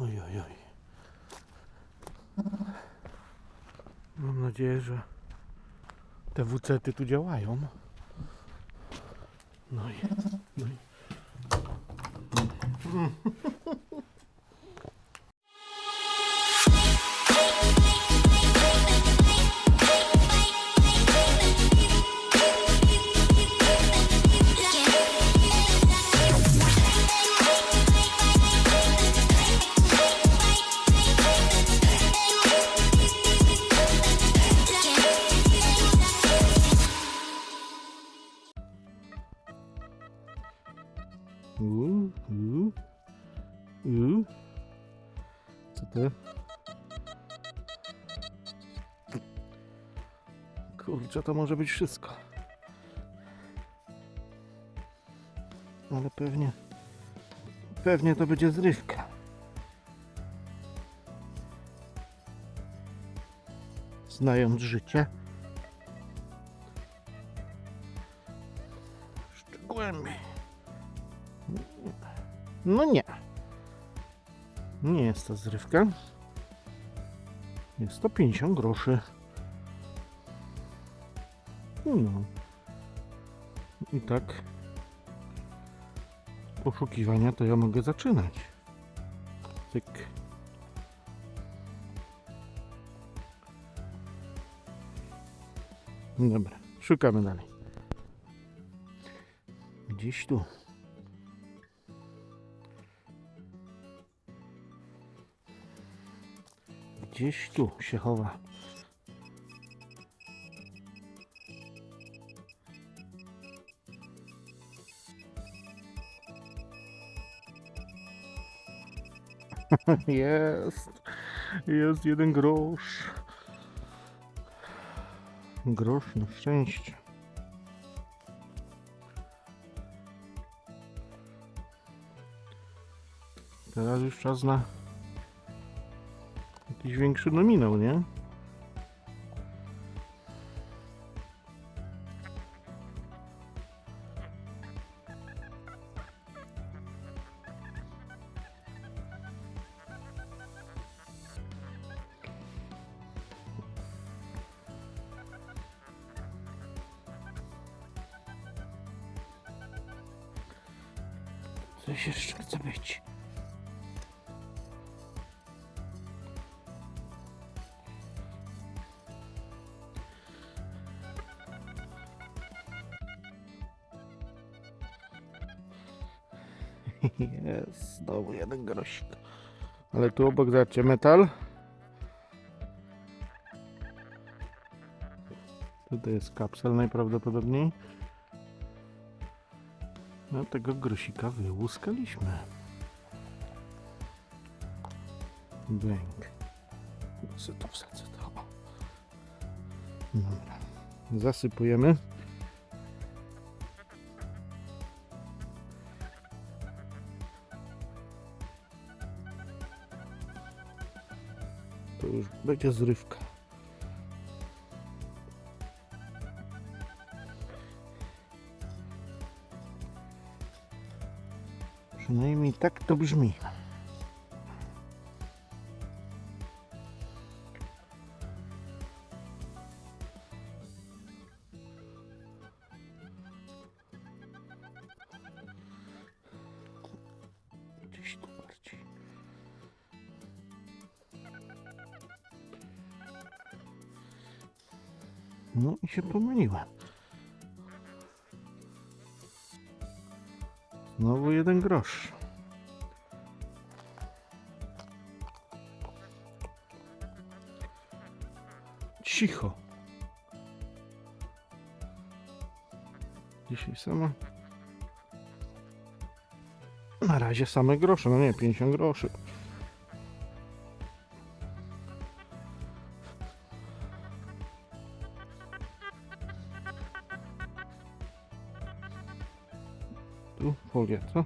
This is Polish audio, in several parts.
Oj, oj, oj. Mam nadzieję, że te WC-ty tu działają. No i, no i. uuu. Co to? Kurczę, to może być wszystko. Ale pewnie, pewnie to będzie zrywka. Znając życie. Jeszcze. No nie. Nie jest to zrywka. Jest to 50 groszy. No. I tak poszukiwania to ja mogę zaczynać. Tyk. Dobra, szukamy dalej. Gdzieś tu. Gdzieś tu się chowa. Jest. Jest jeden grosz. Grosz na szczęście. Teraz już czas na jakiś większy nominał, nie? Coś jeszcze chce być. Jest, znowu jeden grosik. Ale tu obok zobaczcie metal. Tutaj jest kapsel najprawdopodobniej. No tego grosika wyłuskaliśmy. Bęk. Co to wsadzę to? Dobra. Zasypujemy. Już będzie zrywka. Przynajmniej tak to brzmi. No i się pomyliłem. Znowu jeden grosz. Cicho. Dzisiaj sama. Na razie same grosze, no nie, 50 groszy. tu folię, co?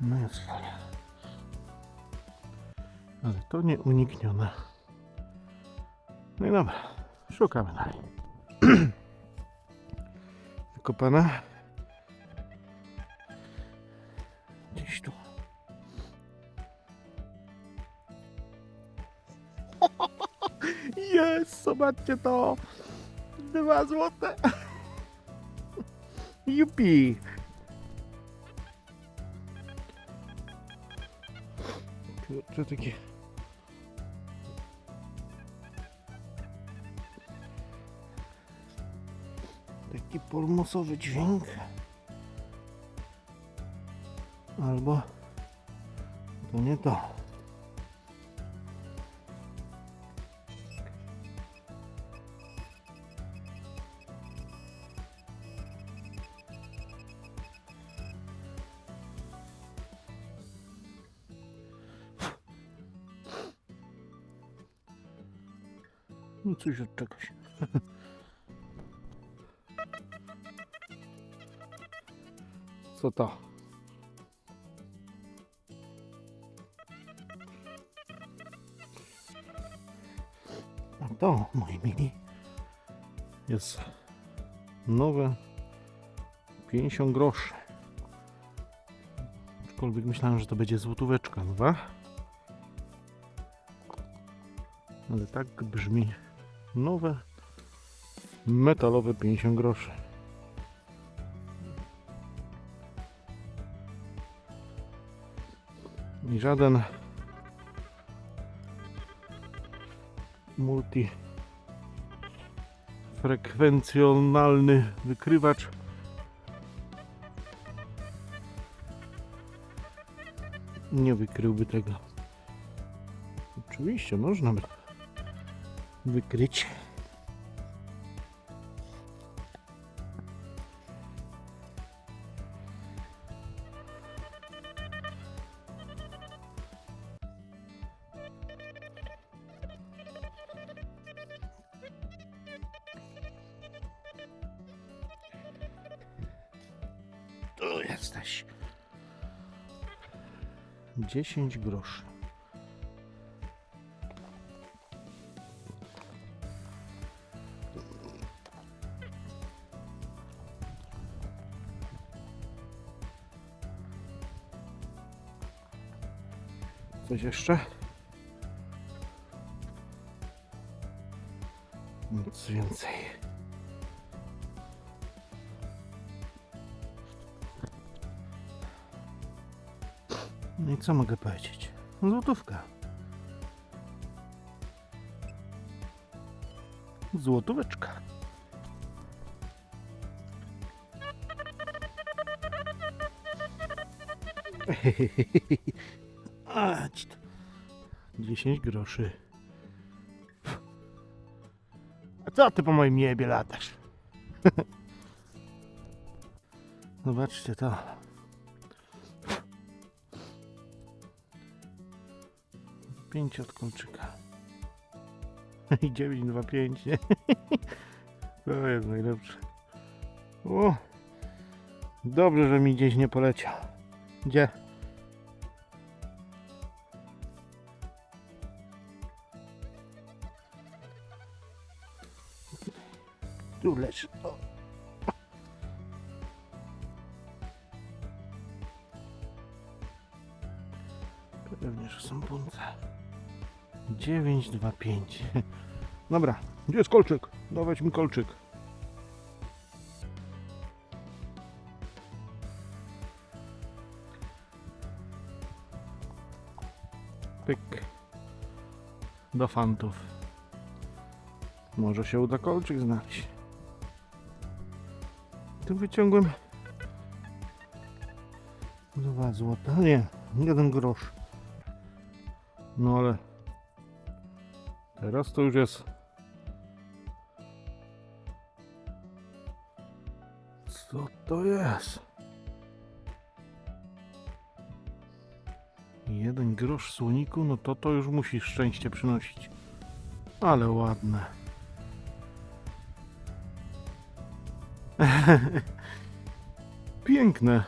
No jest fajnie. Ale to nieuniknione i dobra, szukamy dalej. Wykopane. Gdzieś tu. Jest, zobaczcie to. Dwa złote. Jupi. Kurczę, takie... Taki pulmosowy dźwięk. Albo to nie to. No coś od czegoś. Co to? A to, moi mili, jest nowe 50 groszy. Aczkolwiek myślałem, że to będzie złotóweczka nowa. Ale tak brzmi nowe metalowe 50 groszy. I żaden multifrekwencjonalny wykrywacz nie wykryłby tego. Oczywiście można by wykryć. Jesteś. 10 groszy. Coś jeszcze? Nic więcej. I co mogę powiedzieć? Złotówka. Złotóweczka. To. 10 groszy. A co ty po moim niebie latasz? Zobaczcie to. Pięć od kolczyka. I 925, nie? To jest najlepsze. O! Dobrze, że mi gdzieś nie poleciał. Gdzie? Tu leży. Pewnie, że są punce. 9, 2, 5. Dobra, gdzie jest kolczyk? Dawać mi kolczyk. Pyk. Do fantów. Może się uda kolczyk znaleźć. Tu wyciągłem dwa złota. Nie, jeden grosz. No ale teraz to już jest. Co to jest? Jeden grosz słoniku, no to to już musi szczęście przynosić. Ale ładne. Piękne.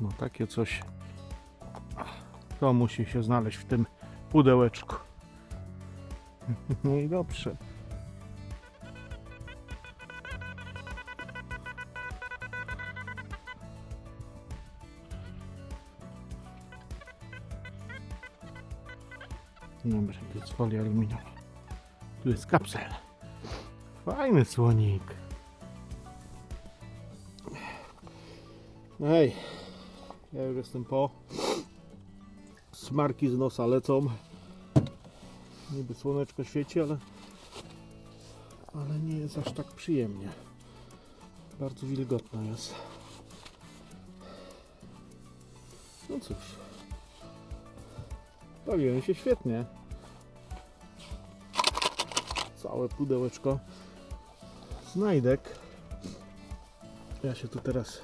No takie coś. To musi się znaleźć w tym pudełeczku. No i dobrze. Dobra, to jest folia aluminiowa. Tu jest kapsel. Fajny słonik. Hej, ja już jestem po. Smarki z nosa lecą. Niby słoneczko świeci, ale ale nie jest aż tak przyjemnie. Bardzo wilgotno jest. No cóż. Bawiłem się świetnie. Całe pudełeczko znajdek. Ja się tu teraz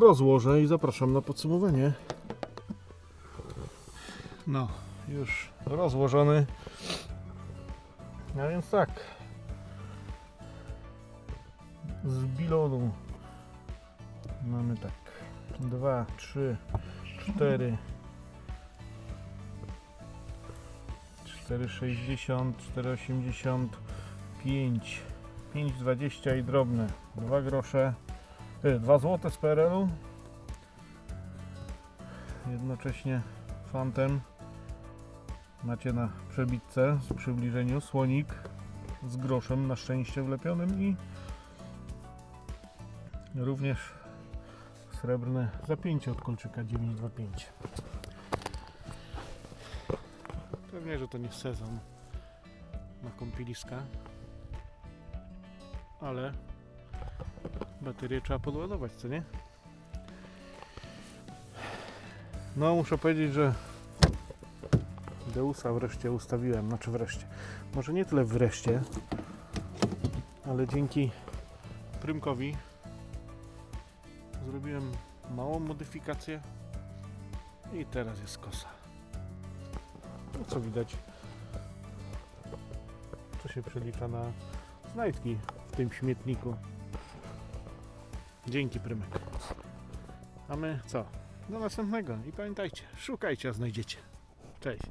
rozłożę i zapraszam na podsumowanie. No, już rozłożony. A więc tak. Z bilonu mamy tak. 2, 3, 4, 4,60, 4,80, 5, 5,20 i drobne. 2 grosze. 2 zł z PRL-u. Jednocześnie fantem macie na przebitce z przybliżeniu słonik z groszem na szczęście wlepionym i również srebrne zapięcie od kolczyka 925. Pewnie, że to nie sezon na kąpieliska, ale baterię trzeba podładować, co nie? No, muszę powiedzieć, że Deusa wreszcie ustawiłem, znaczy wreszcie. Może nie tyle wreszcie, ale dzięki Prymkowi zrobiłem małą modyfikację i teraz jest kosa. No co widać, to się przelicza na znajdki w tym śmietniku. Dzięki Prymek. A my co? Do następnego i pamiętajcie, szukajcie, a znajdziecie. Cześć.